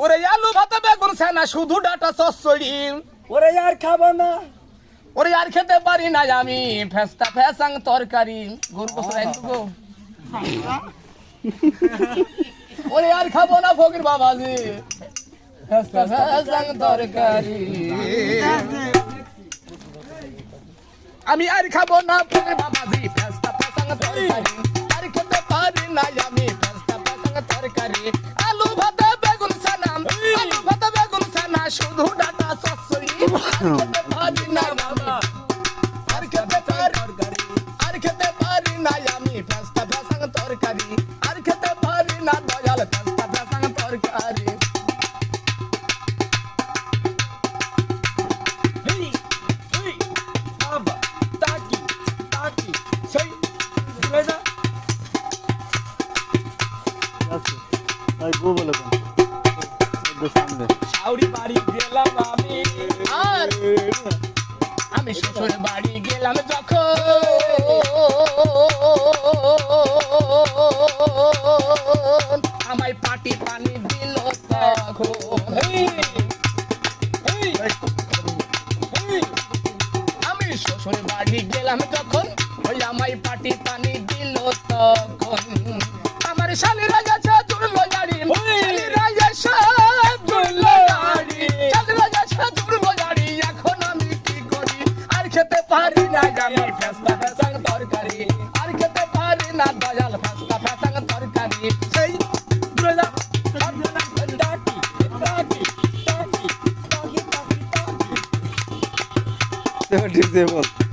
ওরে আলু ভাতে বেগুন ছানা শুধু ডাটা সসড়ি ওরে আর খাব না। ওরে আর খেতে পারি না আমি ফেস্তা ফেসাং তরকারি। গরু গো ওরে আর খাব না ফকির বাবাজি ফেস্তা ফেসাং তরকারি। আমি আর খাব না ফকির বাবাজি ফেস্তা ফেসাং তরকারি। আর খেতে পারি না শুধু ডাটা সসড়ি খেতে পারি না বাবা আর খেতে পারি, আর খেতে পারি না আমি ফেস্তা ফেসাং তরকারি। আর খেতে পারি না দয়াল ফেস্তা ফেসাং তরকারি। হেই হেই সামনে শাউরি বাড়ি গেলাম আমি। আর? আমি শ্বশুর বাড়ি গেলাম যখন। আমায় পাটি পানি দিল আমি শ্বশুর বাড়ি গেলাম যখন। ওই আমায় পাটি পানি দিল লজাড়ি এখন আমি কি করি? আর খেতে পারি না আমি ফেসলা ফেসাং তরকারি। আর খেতে পারি না দয়াল ফেসলা ফেসাং তরকারি। সেই ঘুরে যা তাকি